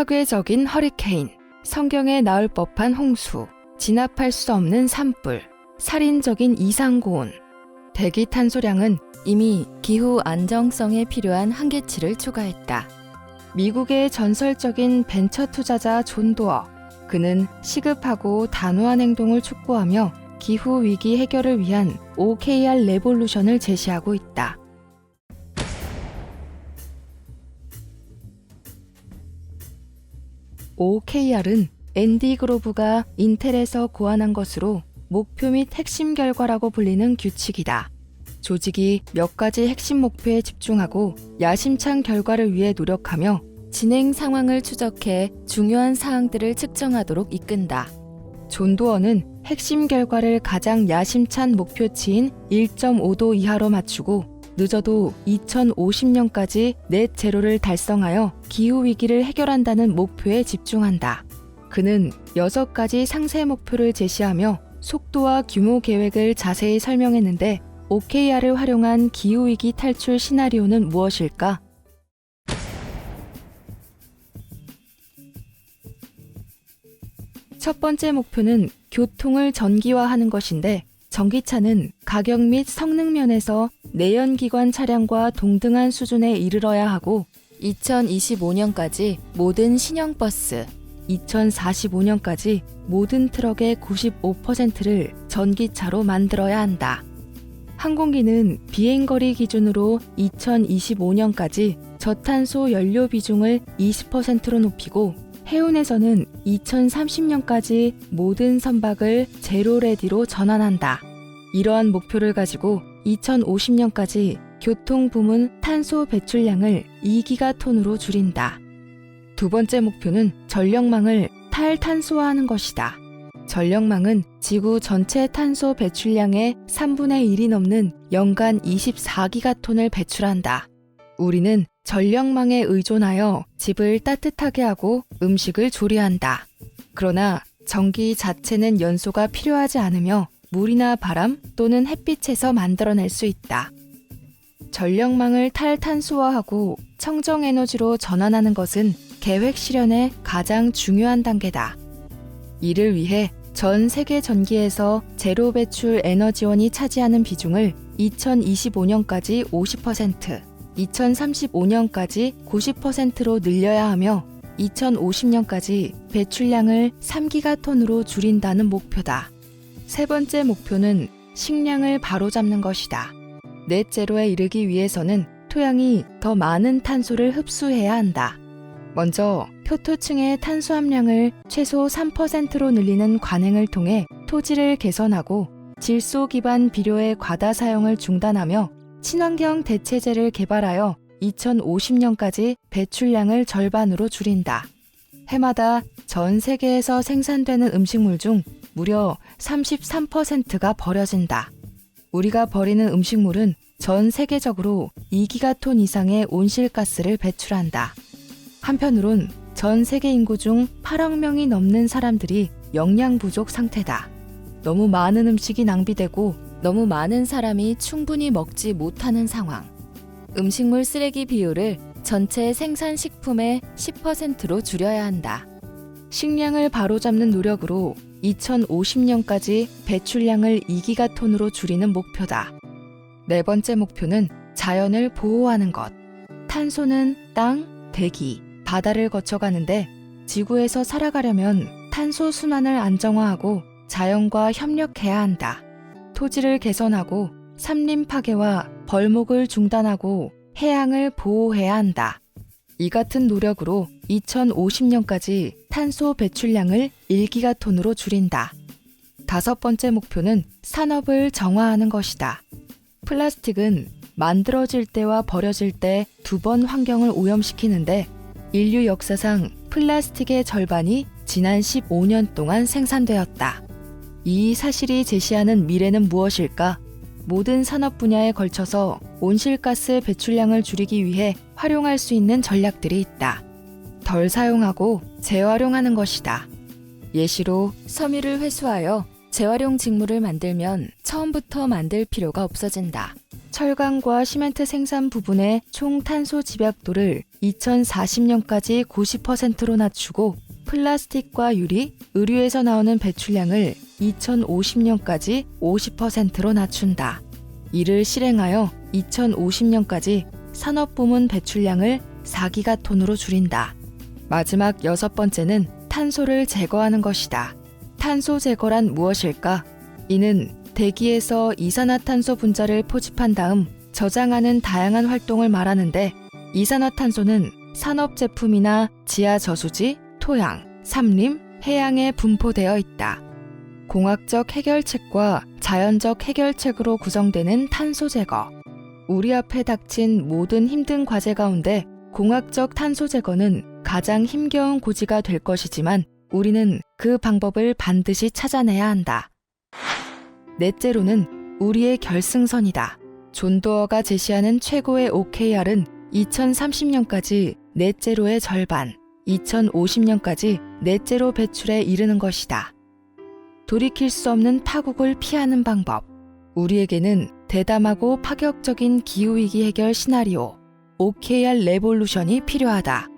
파괴적인 허리케인, 성경에 나올 법한 홍수, 진압할 수 없는 산불, 살인적인 이상고온. 대기 탄소량은 이미 기후 안정성에 필요한 한계치를 초과했다. 미국의 전설적인 벤처 투자자 존 도어. 그는 시급하고 단호한 행동을 촉구하며 기후 위기 해결을 위한 OKR 레볼루션을 제시하고 있다. OKR은 앤디 그로브가 인텔에서 고안한 것으로 목표 및 핵심 결과라고 불리는 규칙이다. 조직이 몇 가지 핵심 목표에 집중하고 야심찬 결과를 위해 노력하며 진행 상황을 추적해 중요한 사항들을 측정하도록 이끈다. 존 도어는 핵심 결과를 가장 야심찬 목표치인 1.5도 이하로 맞추고 늦어도 2050년까지 넷 제로를 달성하여 기후 위기를 해결한다는 목표에 집중한다. 그는 6가지 상세 목표를 제시하며 속도와 규모 계획을 자세히 설명했는데 OKR을 활용한 기후 위기 탈출 시나리오는 무엇일까? 첫 번째 목표는 교통을 전기화하는 것인데 전기차는 가격 및 성능 면에서 내연기관 차량과 동등한 수준에 이르러야 하고 2025년까지 모든 신형 버스, 2045년까지 모든 트럭의 95%를 전기차로 만들어야 한다. 항공기는 비행거리 기준으로 2025년까지 저탄소 연료 비중을 20%로 높이고 해운에서는 2030년까지 모든 선박을 제로 레디로 전환한다. 이러한 목표를 가지고 2050년까지 교통 부문 탄소 배출량을 2기가톤으로 줄인다. 두 번째 목표는 전력망을 탈탄소화하는 것이다. 전력망은 지구 전체 탄소 배출량의 3분의 1이 넘는 연간 24기가톤을 배출한다. 우리는 전력망에 의존하여 집을 따뜻하게 하고 음식을 조리한다. 그러나 전기 자체는 연소가 필요하지 않으며 물이나 바람 또는 햇빛에서 만들어낼 수 있다. 전력망을 탈탄소화하고 청정 에너지로 전환하는 것은 계획 실현의 가장 중요한 단계다. 이를 위해 전 세계 전기에서 제로 배출 에너지원이 차지하는 비중을 2025년까지 50%, 2035년까지 90%로 늘려야 하며 2050년까지 배출량을 3기가톤으로 줄인다는 목표다. 세 번째 목표는 식량을 바로잡는 것이다. 넷제로에 이르기 위해서는 토양이 더 많은 탄소를 흡수해야 한다. 먼저 표토층의 탄소 함량을 최소 3%로 늘리는 관행을 통해 토지를 개선하고 질소 기반 비료의 과다 사용을 중단하며 친환경 대체제를 개발하여 2050년까지 배출량을 절반으로 줄인다. 해마다 전 세계에서 생산되는 음식물 중 무려 33%가 버려진다. 우리가 버리는 음식물은 전 세계적으로 2기가톤 이상의 온실가스를 배출한다. 한편으론 전 세계 인구 중 8억 명이 넘는 사람들이 영양 부족 상태다. 너무 많은 음식이 낭비되고 너무 많은 사람이 충분히 먹지 못하는 상황. 음식물 쓰레기 비율을 전체 생산 식품의 10%로 줄여야 한다. 식량을 바로잡는 노력으로 2050년까지 배출량을 2기가톤으로 줄이는 목표다. 네 번째 목표는 자연을 보호하는 것. 탄소는 땅, 대기, 바다를 거쳐가는데 지구에서 살아가려면 탄소 순환을 안정화하고 자연과 협력해야 한다. 토지를 개선하고 삼림 파괴와 벌목을 중단하고 해양을 보호해야 한다. 이 같은 노력으로 2050년까지 탄소 배출량을 1기가톤으로 줄인다. 다섯 번째 목표는 산업을 정화하는 것이다. 플라스틱은 만들어질 때와 버려질 때 두 번 환경을 오염시키는데 인류 역사상 플라스틱의 절반이 지난 15년 동안 생산되었다. 이 사실이 제시하는 미래는 무엇일까? 모든 산업 분야에 걸쳐서 온실가스 배출량을 줄이기 위해 활용할 수 있는 전략들이 있다. 덜 사용하고 재활용하는 것이다. 예시로 섬유를 회수하여 재활용 직물을 만들면 처음부터 만들 필요가 없어진다. 철강과 시멘트 생산 부분의 총 탄소 집약도를 2040년까지 90%로 낮추고 플라스틱과 유리, 의류에서 나오는 배출량을 2050년까지 50%로 낮춘다. 이를 실행하여 2050년까지 산업 부문 배출량을 4기가톤으로 줄인다. 마지막 여섯 번째는 탄소를 제거하는 것이다. 탄소 제거란 무엇일까? 이는 대기에서 이산화탄소 분자를 포집한 다음 저장하는 다양한 활동을 말하는데 이산화탄소는 산업 제품이나 지하 저수지, 토양, 산림, 해양에 분포되어 있다. 공학적 해결책과 자연적 해결책으로 구성되는 탄소 제거. 우리 앞에 닥친 모든 힘든 과제 가운데 공학적 탄소 제거는 가장 힘겨운 고지가 될 것이지만 우리는 그 방법을 반드시 찾아내야 한다. 넷째로는 우리의 결승선이다. 존 도어가 제시하는 최고의 OKR은 2030년까지 넷제로의 절반, 2050년까지 넷제로 배출에 이르는 것이다. 돌이킬 수 없는 파국을 피하는 방법. 우리에게는 대담하고 파격적인 기후위기 해결 시나리오, OKR 레볼루션이 필요하다.